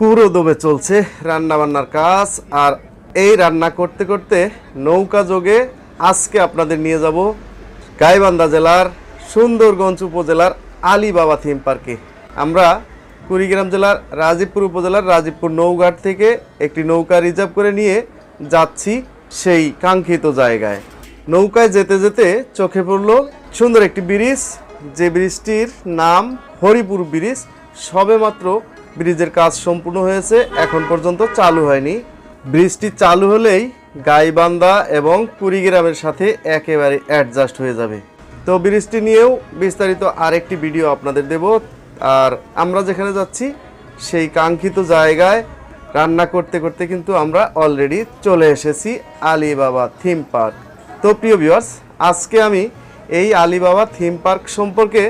পুরো দমে চলছে রান্না বান্নার কাজ, আর এই রান্না করতে করতে নৌকা যোগে আজকে আপনাদের নিয়ে যাব গাইবান্ধা জেলার সুন্দরগঞ্জ উপজেলার আলীবাবা থিম পার্কে। আমরা কুড়িগ্রাম জেলার রাজীবপুর উপজেলার রাজীবপুর নৌঘাট থেকে একটি নৌকা রিজার্ভ করে নিয়ে যাচ্ছি সেই কাঙ্ক্ষিত জায়গায়। নৌকায় যেতে যেতে চোখে পড়ল সুন্দর একটি ব্রিজ, যে ব্রিজটির নাম হরিপুর ব্রিজ, সবেমাত্র ব্রিজের কাজ সম্পূর্ণ হয়েছে, এখন পর্যন্ত চালু হয়নি। ব্রিজটি চালু হলেই গাইবান্ধা এবং কুড়িগ্রামের সাথে একেবারে অ্যাডজাস্ট হয়ে যাবে। তো ব্রিজটি নিয়েও বিস্তারিত আরেকটি ভিডিও আপনাদের দেব। আর আমরা যেখানে যাচ্ছি, সেই কাঙ্ক্ষিত জায়গায় রান্না করতে করতে কিন্তু আমরা অলরেডি চলে এসেছি আলিবাবা থিম পার্ক তো প্রিয় ভিউয়ার্স আজকে আমি এই আলিবাবা থিম পার্ক সম্পর্কে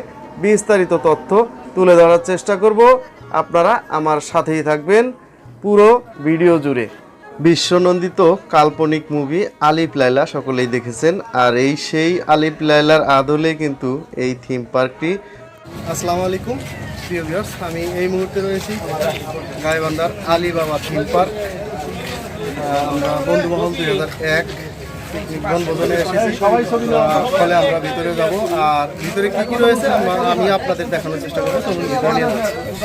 বিস্তারিত তথ্য তুলে ধরার চেষ্টা করব। আপনারা আমার সাথেই থাকবেন পুরো ভিডিও জুড়ে। বিশ্বনন্দিত কাল্পনিক মুভি আলিপ লাইলা সকলেই দেখেছেন, আর এই সেই আলিপ লাইলার আদলে কিন্তু এই থিম পার্কটি আসসালামু আলাইকুম, প্রিয় আমি এই মুহূর্তে রয়েছি গাইবান্ধার আলিবাবা থিম পার্ক আমরা বন্ধুমহল দুই হাজার এক বনভোজনে এসেছি। ফলে আমরা ভিতরে যাব। আর ভিতরে কি কি রয়েছে আমি আপনাদের দেখানোর চেষ্টা করব। চলুন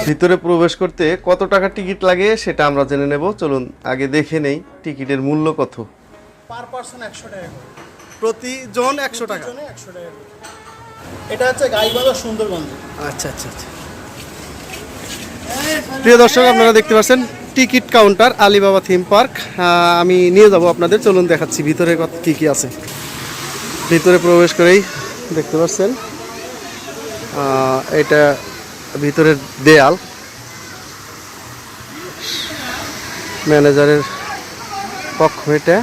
ভিতরে প্রবেশ করতে কত টাকা টিকিট লাগে সেটা আমরা জেনে নেব। চলুন আগে দেখে নেই টিকিটের মূল্য কত। পার পার্সন একশো টাকা প্রতিজন একশো টাকা। একশো টাকা এটা হচ্ছে গাইবান্ধা সুন্দরগঞ্জ আচ্ছা আচ্ছা আচ্ছা। প্রিয় দর্শক আপনারা দেখতে পাচ্ছেন ticket counter, Alibaba theme park. আমি নিয়ে যাব আপনাদের। চলুন দেখাচ্ছি ভিতরে কত কী কী আছে। ভিতরে প্রবেশ করেই দেখতে পাচ্ছেন। এটা ভিতরের দেয়াল। ম্যানেজারের কক্ষ এটা।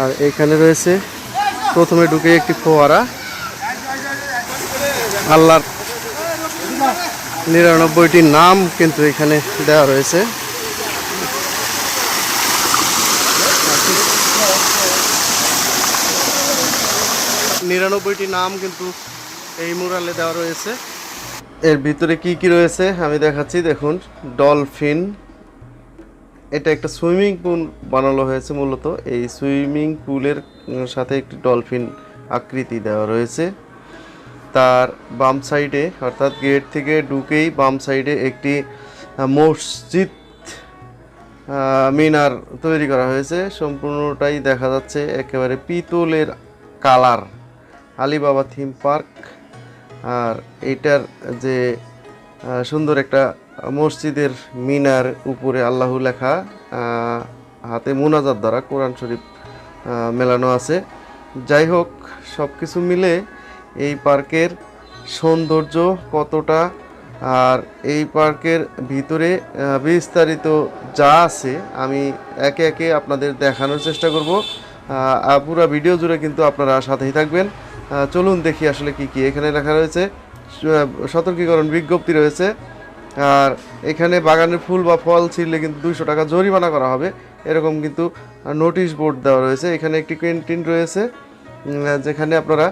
আর এখানে রয়েছে প্রথমে ঢুকে একটি ফোয়ারা। আল্লাহর নিরানব্বইটি নাম কিন্তু এখানে দেওয়া রয়েছে। নিরানব্বইটি নাম কিন্তু এই মুরালে দেওয়া রয়েছে। এর ভিতরে কি কি রয়েছে আমি দেখাচ্ছি, দেখুন, ডলফিন। এটা একটা সুইমিং পুল বানানো হয়েছে মূলত। এই সুইমিং পুলের সাথে একটি ডলফিন আকৃতি দেওয়া রয়েছে। তার বাম সাইডে, অর্থাৎ গেট থেকে ঢুকেই বাম সাইডে একটি মসজিদ মিনার তৈরি করা হয়েছে। সম্পূর্ণটাই দেখা যাচ্ছে একেবারে পিতলের কালার। Alibaba theme park. আর এইটার যে সুন্দর একটা মসজিদের মিনার উপরে আল্লাহ লেখা হাতে মোনাজার দ্বারা কোরআন শরীফ মেলানো আছে। যাই হোক সব কিছু মিলে এই পার্কের সৌন্দর্য কতটা আর এই পার্কের ভিতরে বিস্তারিত যা আছে আমি একে একে আপনাদের দেখানোর চেষ্টা করব। পুরো ভিডিও জুড়ে কিন্তু আপনারা সাথেই থাকবেন। চলুন দেখি আসলে কি কি এখানে লেখা রয়েছে। সতর্কীকরণ বিজ্ঞপ্তি রয়েছে। আর এখানে বাগানের ফুল বা ফল ছিঁড়লে কিন্তু দুইশো টাকা জরিমানা করা হবে। এরকম কিন্তু নোটিশ বোর্ড দেওয়া রয়েছে। এখানে একটি ক্যান্টিন রয়েছে যেখানে আপনারা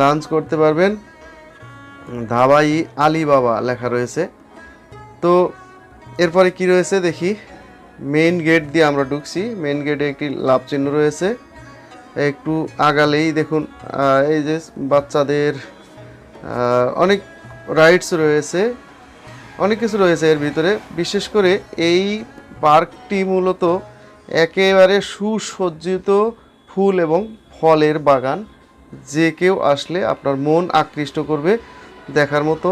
লাঞ্চ করতে পারবেন। ধাবাই আলিবাবা লেখা রয়েছে। তো এরপরে কি রয়েছে দেখি। মেইন গেট দিয়ে আমরা ঢুকছি। মেইন গেটে একটি লাভ চিহ্ন রয়েছে। একটু আগালেই দেখুন এই যে বাচ্চাদের অনেক রাইডস রয়েছে। অনেক কিছু রয়েছে এর ভিতরে। বিশেষ করে এই পার্কটি মূলত একেবারে সুসজ্জিত ফুল এবং ফলের বাগান। যে কেউ আসলে আপনার মন আকৃষ্ট করবে দেখার মতো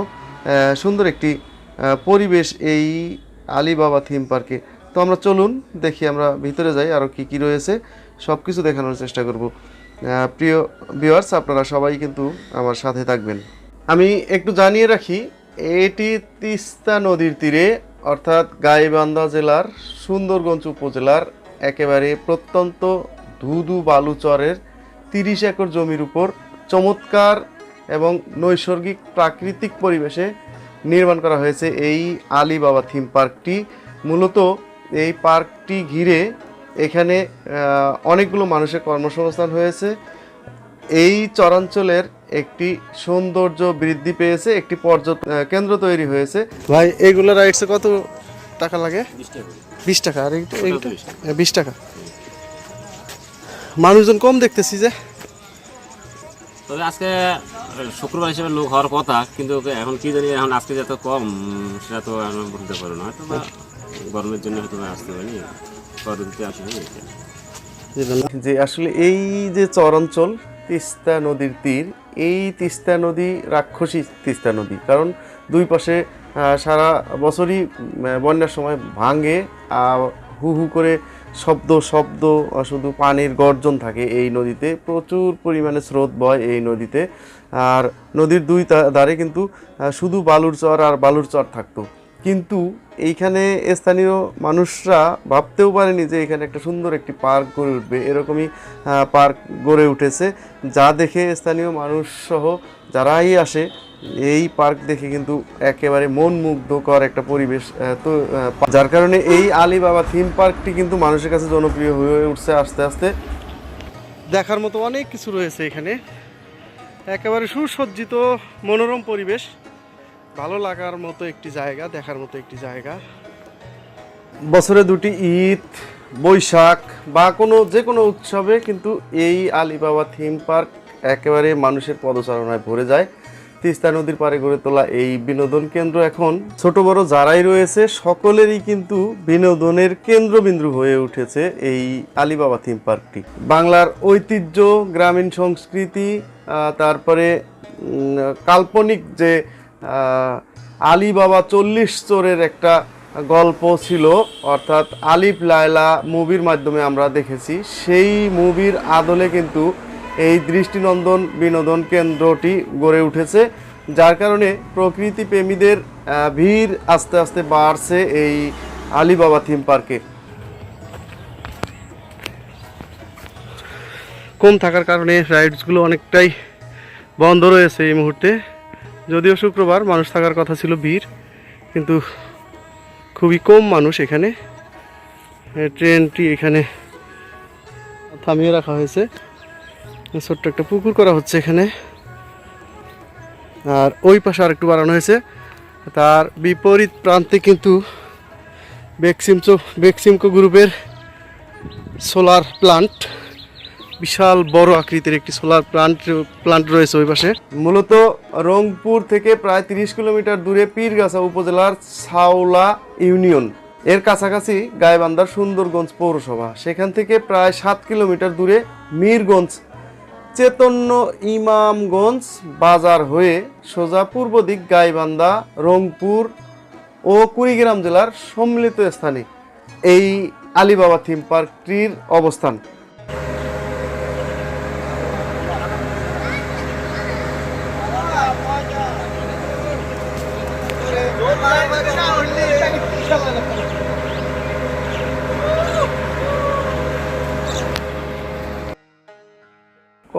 সুন্দর একটি পরিবেশ এই আলিবাবা থিম পার্কে। তো আমরা চলুন, দেখি আমরা ভিতরে যাই আরও কি কি রয়েছে। সব কিছু দেখানোর চেষ্টা করব। প্রিয় ভিউয়ার্স আপনারা সবাই কিন্তু আমার সাথে থাকবেন। আমি একটু জানিয়ে রাখি, এটি তিস্তা নদীর তীরে, অর্থাৎ গাইবান্ধা জেলার সুন্দরগঞ্জ উপজেলার একেবারে প্রত্যন্ত ধুধু বালুচরের তিরিশ একর জমির উপর চমৎকার এবং নৈসর্গিক প্রাকৃতিক পরিবেশে নির্মাণ করা হয়েছে এই আলিবাবা থিম পার্কটি। মূলত এই পার্কটি ঘিরে এখানে অনেকগুলো মানুষের কর্মসংস্থান হয়েছে। এই চরাঞ্চলের একটি সৌন্দর্য বৃদ্ধি পেয়েছে একটি পর্যটন কেন্দ্র তৈরি হয়েছে। ভাই এগুলো রাইডসে কত টাকা লাগে? বিশ টাকা। আর? বিশ টাকা। মানুষজন কম দেখতেছি যে। তবে আজকে শুক্রবার হিসেবে লোক হওয়ার কথা কিন্তু এখন কি জানি এখন আজকে যত কম সেটা তো এখন বলতে পারো না। হয়তো গরমের জন্য হয়তো আসতে পারিনি পরবর্তীতে আসে যে আসলে এই যে চরাঞ্চল তিস্তা নদীর তীর এই তিস্তা নদী রাক্ষসী তিস্তা নদী। কারণ দুই পাশে সারা বছরই বন্যার সময় ভাঙে আর হু হু করে শব্দ শব্দ শুধু পানির গর্জন থাকে এই নদীতে। প্রচুর পরিমাণে স্রোত বয় এই নদীতে। আর নদীর দুই ধারে কিন্তু শুধু বালুর চর আর বালুর চর থাকতো। কিন্তু এইখানে স্থানীয় মানুষরা ভাবতেও পারেনি যে এখানে একটা সুন্দর একটি পার্ক গড়ে উঠবে। এরকমই পার্ক গড়ে উঠেছে, যা দেখে স্থানীয় মানুষসহ যারাই আসে এই পার্ক দেখে কিন্তু একেবারে মন মুগ্ধকর একটা পরিবেশ তো যার কারণে এই আলিবাবা থিম পার্কটি কিন্তু মানুষের কাছে জনপ্রিয় হয়ে উঠছে আস্তে আস্তে। দেখার মতো অনেক কিছু রয়েছে এখানে। একেবারে সুসজ্জিত, মনোরম পরিবেশ। ভালো লাগার মতো একটি জায়গা, দেখার মতো একটি জায়গা। বছরে দুটি ঈদ, বৈশাখ বা কোনো, যে কোনো উৎসবে কিন্তু এই আলিবাবা থিম পার্ক একেবারে মানুষের পদচারণায় ভরে যায়। তিস্তা নদীর পাড়ে গড়ে তোলা এই বিনোদন কেন্দ্র এখন ছোট বড় যারাই রয়েছে সকলেরই কিন্তু বিনোদনের কেন্দ্রবিন্দু হয়ে উঠেছে এই আলিবাবা থিম পার্কটি। বাংলার ঐতিহ্য গ্রামীণ সংস্কৃতি তারপরে কাল্পনিক যে আহ, আলী বাবা চল্লিশ চোরের একটা গল্প ছিল অর্থাৎ আলিফ লায়লা মুভির মাধ্যমে আমরা দেখেছি সেই মুভির আদলে কিন্তু এই দৃষ্টিনন্দন বিনোদন কেন্দ্রটি গড়ে উঠেছে, যার কারণে প্রকৃতি প্রেমীদের ভিড় আস্তে আস্তে বাড়ছে এই আলিবাবা থিম পার্কে। কম থাকার কারণে রাইডসগুলো অনেকটাই বন্ধ রয়েছে এই মুহূর্তে। যদিও শুক্রবার মানুষ থাকার কথা ছিল ভিড়, কিন্তু খুবই কম মানুষ এখানে। ট্রেনটি এখানে থামিয়ে রাখা হয়েছে। ছোট্ট একটা পুকুর করা হচ্ছে এখানে। আর ওই পাশে আর একটু বাড়ানো হয়েছে। তার বিপরীত প্রান্তে কিন্তু বেক্সিমচো, বেক্সিমকো গ্রুপের সোলার প্লান্ট, বিশাল বড় আকৃতির একটি সোলার প্লান্ট প্লান্ট রয়েছে ওই পাশে। মূলত রংপুর থেকে প্রায় তিরিশ কিলোমিটার দূরে পীরগাছা উপজেলার সাউলা ইউনিয়ন। এর কাছাকাছি গাইবান্ধার সুন্দরগঞ্জ পৌরসভা। সেখান থেকে প্রায় সাত কিলোমিটার দূরে মিরগঞ্জ চেতন্য ইমামগঞ্জ বাজার হয়ে সোজা পূর্ব দিক গাইবান্ধা, রংপুর ও কুড়িগ্রাম জেলার সম্মিলিত স্থানে এই আলিবাবা থিম পার্কটির অবস্থান।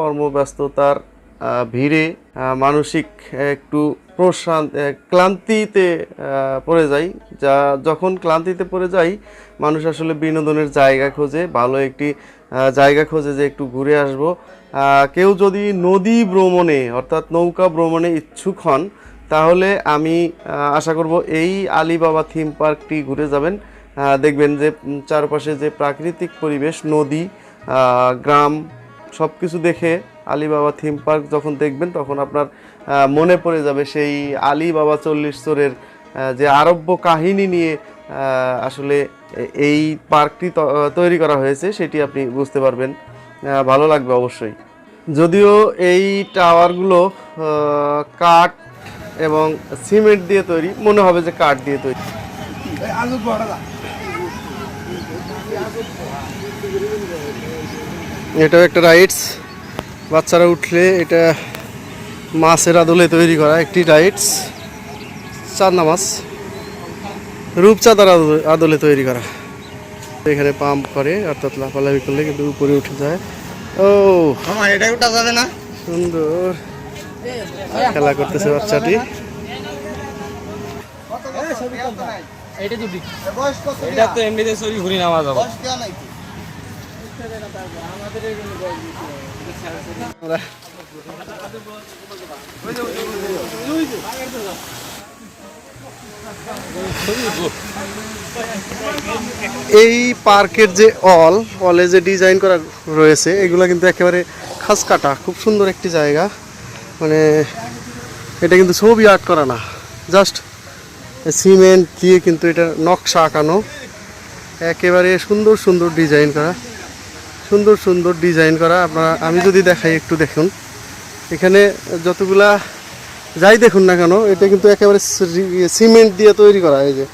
কর্মব্যস্ততার ভিড়ে মানসিক একটু প্রশান্ত ক্লান্তিতে পড়ে যাই। যা যখন ক্লান্তিতে পড়ে যাই, মানুষ আসলে বিনোদনের জায়গা খোঁজে, ভালো একটি জায়গা খোঁজে যে একটু ঘুরে আসব। কেউ যদি নদী ভ্রমণে, অর্থাৎ নৌকা ভ্রমণে ইচ্ছুক হন, তাহলে আমি আশা করব এই আলিবাবা থিম পার্কটি ঘুরে যাবেন। দেখবেন যে চারপাশে যে প্রাকৃতিক পরিবেশ, নদী গ্রাম সব কিছু দেখে আলী বাবা থিম পার্ক যখন দেখবেন, তখন আপনার মনে পড়ে যাবে সেই আলী বাবা চল্লিশ চোরের যে আরব্য কাহিনী নিয়ে আসলে এই পার্কটি তৈরি করা হয়েছে, সেটি আপনি বুঝতে পারবেন। ভালো লাগবে অবশ্যই। যদিও এই টাওয়ারগুলো কাঠ এবং সিমেন্ট দিয়ে তৈরি, মনে হবে যে কাঠ দিয়ে তৈরি। এটাও একটা রাইডস বাচ্চারা উঠলে এটা মাছের আদলে তৈরি করা একটি রাইডস চাঁদনা মাছ। রূপচাঁদার আদলে- আদলে তৈরি করা। এখানে পাম্প করে অর্থাৎ লাফালাফি করলে কিন্তু উপরে উঠে যায়। ও আমার এটা ওটা যাবে না। সুন্দর। খেলা করতেছে বাচ্চাটি। এটা তো এমনিতে চুরি ঘুরি নামা যাব বয়স দেওয়া নাই আমরা এই পার্কের যে অল, অলে যে ডিজাইন করা রয়েছে, এগুলো কিন্তু একেবারে খাস কাটা, খুব সুন্দর একটি জায়গা। মানে এটা কিন্তু ছবি আর্ট করা না, জাস্ট সিমেন্ট দিয়ে কিন্তু এটা নকশা আঁকানো। একেবারে সুন্দর সুন্দর ডিজাইন করা। সুন্দর সুন্দর ডিজাইন করা। আপনারা, আমি যদি দেখাই একটু দেখুন। এখানে যতগুলা, যাই দেখুন না কেন, এটা কিন্তু একেবারে সিমেন্ট দিয়ে তৈরি করা, এই যে।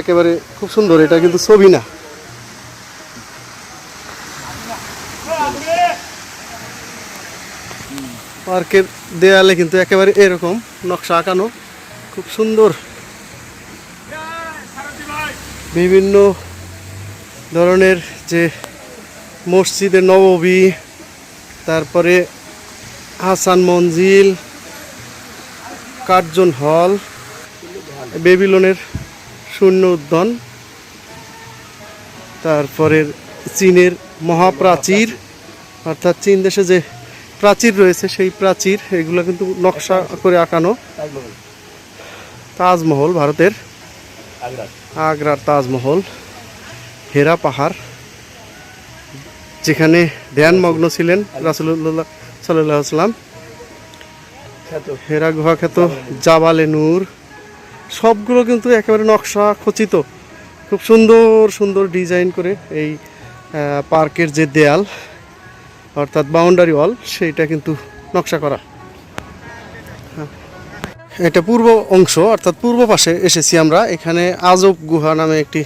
একেবারে খুব সুন্দর, এটা কিন্তু ছবি না। পার্কের দেয়ালে কিন্তু একেবারে এরকম নকশা আঁকানো, খুব সুন্দর। বিভিন্ন ধরনের যে মসজিদের নববী তারপরে হাসান মঞ্জিল কার্জন হল বেবিলনের শূন্য উদ্যান তারপরে চীনের মহাপ্রাচীর অর্থাৎ চীন দেশে যে প্রাচীর রয়েছে সেই প্রাচীর এগুলো কিন্তু নকশা করে আঁকানো। তাজমহল ভারতের। আগ্রার তাজমহল হেরা পাহাড়। যেখানে ধ্যানমগ্ন ছিলেন রাসুল্লাহ সাল্লাহ আসলাম হেরা গুহা খ্যাত জাবালে নূর। সবগুলো কিন্তু একেবারে নকশা খচিত। খুব সুন্দর সুন্দর ডিজাইন করে এই পার্কের যে দেয়াল অর্থাৎ বাউন্ডারি ওয়াল সেইটা কিন্তু নকশা করা। হ্যাঁ। এটা পূর্ব অংশ অর্থাৎ পূর্ব পাশে এসেছি আমরা। এখানে আজব গুহা নামে একটি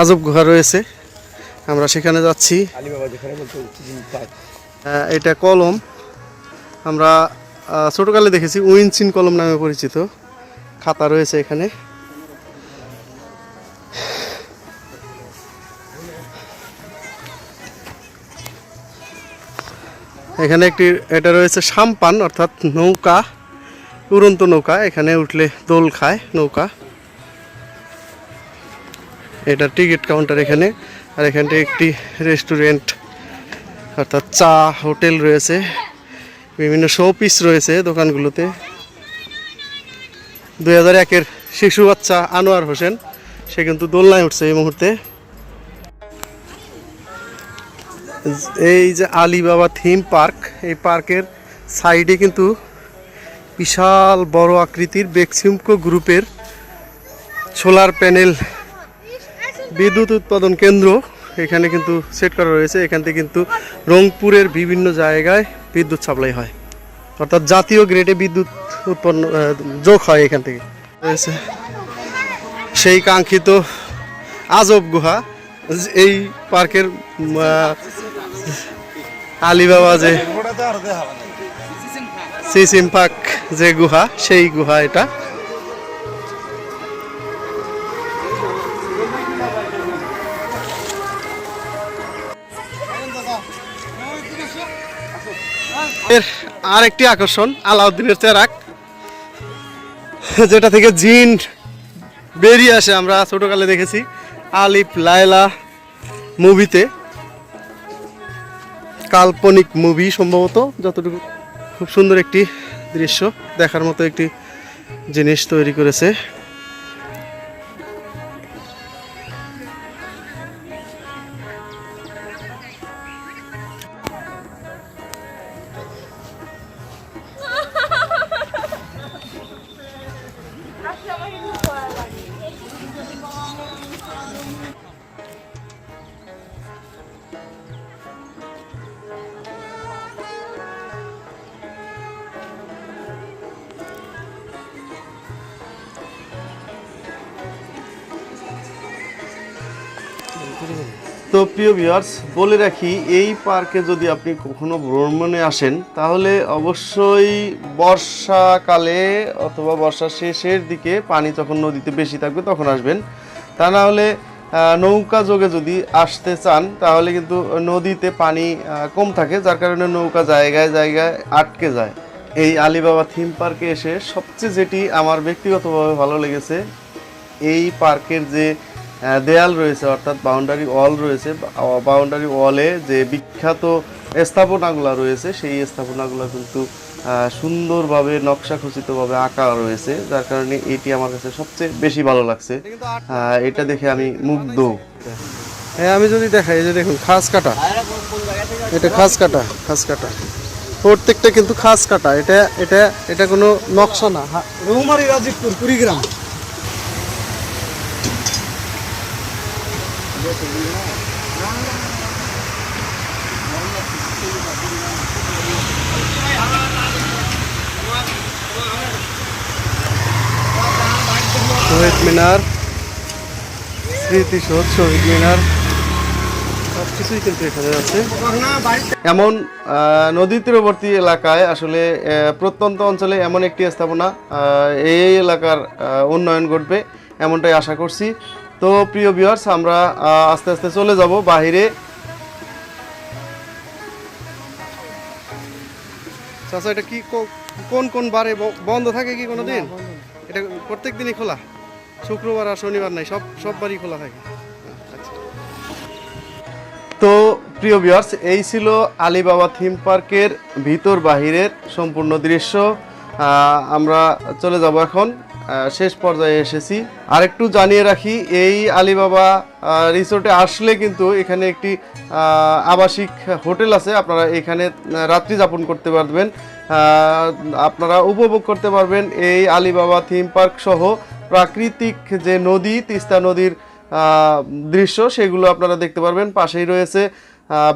আজব গুহা রয়েছে। আমরা সেখানে যাচ্ছি। এটা কলম। আমরা ছোটকালে দেখেছি উইনচিন কলম নামে পরিচিত। খাতা রয়েছে এখানে। এখানে একটি, এটা রয়েছে সাম্পান অর্থাৎ নৌকা, উড়ন্ত নৌকা। এখানে উঠলে দোল খায় নৌকা। এটা টিকিট কাউন্টার এখানে। আর এখানটা একটি রেস্টুরেন্ট অর্থাৎ চা হোটেল রয়েছে। বিভিন্ন শো পিস রয়েছে দোকানগুলোতে। দুই হাজার একের শিশু বাচ্চা আনোয়ার হোসেন, সে কিন্তু দোলনায় উঠছে এই মুহূর্তে। এই যে আলিবাবা থিম পার্ক এই পার্কের সাইডে কিন্তু বিশাল বড় আকৃতির বেক্সিমকো গ্রুপের সোলার প্যানেল বিদ্যুৎ উৎপাদন কেন্দ্র এখানে কিন্তু সেট করা রয়েছে। এখান থেকে কিন্তু রংপুরের বিভিন্ন জায়গায় বিদ্যুৎ সাপ্লাই হয়। অর্থাৎ জাতীয় গ্রেডে বিদ্যুৎ উৎপন্ন যোগ হয় এখান থেকে। রয়েছে সেই কাঙ্ক্ষিত আজব গুহা। এই পার্কের আলিবাবা যে সিসিম পার্ক যে গুহা, সেই গুহা এটা। এর আরেকটি আকর্ষণ, আলাউদ্দিনের চেরাক যেটা থেকে জিন বেরিয়ে আসে আমরা ছোটোকালে দেখেছি, আলিফ লায়লা মুভিতে। কাল্পনিক মুভি সম্ভবত, যতটুকু খুব সুন্দর একটি দৃশ্য, দেখার মতো একটি জিনিস তৈরি করেছে। তো প্রিয় ভিউয়ার্স বলে রাখি, এই পার্কে যদি আপনি কখনো ভ্রমণে আসেন, তাহলে অবশ্যই বর্ষাকালে অথবা বর্ষার শেষের দিকে পানি যখন নদীতে বেশি থাকবে তখন আসবেন। তা না হলে নৌকা যোগে যদি আসতে চান, তাহলে কিন্তু নদীতে পানি কম থাকে, যার কারণে নৌকা জায়গায় জায়গায় আটকে যায়। এই আলিবাবা থিম পার্কে এসে সবচেয়ে যেটি আমার ব্যক্তিগতভাবে ভালো লেগেছে, এই পার্কের যে দেয়াল রয়েছে অর্থাৎ বাউন্ডারি ওয়াল রয়েছে। বাউন্ডারি ওয়ালে যে বিখ্যাত স্থাপনাগুলো রয়েছে সেই স্থাপনাগুলো কিন্তু সুন্দরভাবে নকশা খচিতভাবে আঁকা রয়েছে। যার কারণে এটি আমার কাছে সবচেয়ে বেশি ভালো লাগছে। এটা দেখে আমি মুগ্ধ। হ্যাঁ আমি যদি দেখাই এই যে দেখুন খাস কাটা। এটা খাস কাটা খাস কাটা। প্রত্যেকটা কিন্তু খাস কাটা। এটা এটা এটা কোনো নকশা না। রৌমারি রাজীবপুর কুড়িগ্রাম। মিনার স্মৃতিসৌধ শহীদ মিনার সব কিছুই কিন্তু এখানে আছে। এমন নদী তীরবর্তী এলাকায় আসলে প্রত্যন্ত অঞ্চলে এমন একটি স্থাপনা এই এলাকার উন্নয়ন ঘটবে এমনটাই আশা করছি। তো প্রিয় ভিউয়ার্স আমরা আস্তে আস্তে চলে যাব বাহিরে। চাচা এটা কি কোন কোন বারে বন্ধ থাকে কি কোনো দিন এটা প্রত্যেক দিনই খোলা? শুক্রবার আর শনিবার নাই, সব সব বারই খোলা থাকে। আচ্ছা। তো প্রিয় ভিউয়ার্স এই ছিল আলিবাবা থিম পার্কের ভিতর বাহিরের সম্পূর্ণ দৃশ্য। আমরা চলে যাব এখন। শেষ পর্যায়ে এসেছি। আরেকটু জানিয়ে রাখি, এই আলিবাবা রিসোর্টে আসলে কিন্তু এখানে একটি আবাসিক হোটেল আছে। আপনারা এখানে রাত্রি যাপন করতে পারবেন। আপনারা উপভোগ করতে পারবেন এই আলিবাবা থিম পার্ক সহ। প্রাকৃতিক যে নদী, তিস্তা নদীর দৃশ্য, সেগুলো আপনারা দেখতে পারবেন। পাশেই রয়েছে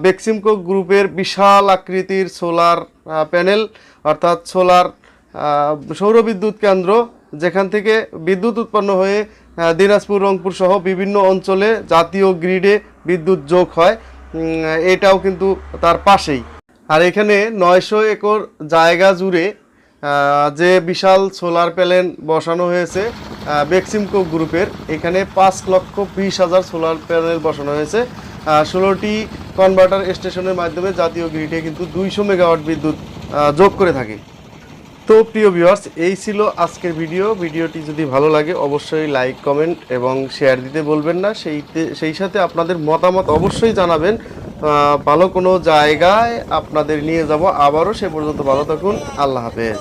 বেক্সিমকো গ্রুপের বিশাল আকৃতির সোলার প্যানেল, অর্থাৎ সোলার সৌরবিদ্যুৎ কেন্দ্র, যেখান থেকে বিদ্যুৎ উৎপন্ন হয়ে দিনাজপুর, রংপুর সহ বিভিন্ন অঞ্চলে জাতীয় গ্রিডে বিদ্যুৎ যোগ হয়। এটাও কিন্তু তার পাশেই। আর এখানে নয়শো একর জায়গা জুড়ে যে বিশাল সোলার প্যানেল বসানো হয়েছে বেক্সিমকো গ্রুপের, এখানে পাঁচ লক্ষ বিশ হাজার সোলার প্যানেল বসানো হয়েছে। ষোলোটি কনভার্টার স্টেশনের মাধ্যমে জাতীয় গ্রিডে কিন্তু দুইশো মেগাওয়াট বিদ্যুৎ যোগ করে থাকে। তো প্রিয় ভিউয়ার্স এই ছিল আজকের ভিডিও ভিডিওটি যদি ভালো লাগে, অবশ্যই লাইক কমেন্ট এবং শেয়ার দিতে বলবেন না। সেই সেই সাথে আপনাদের মতামত অবশ্যই জানাবেন। ভালো কোনো জায়গায় আপনাদের নিয়ে যাব। আবারও সে পর্যন্ত ভালো থাকুন। আল্লাহ হাফেজ।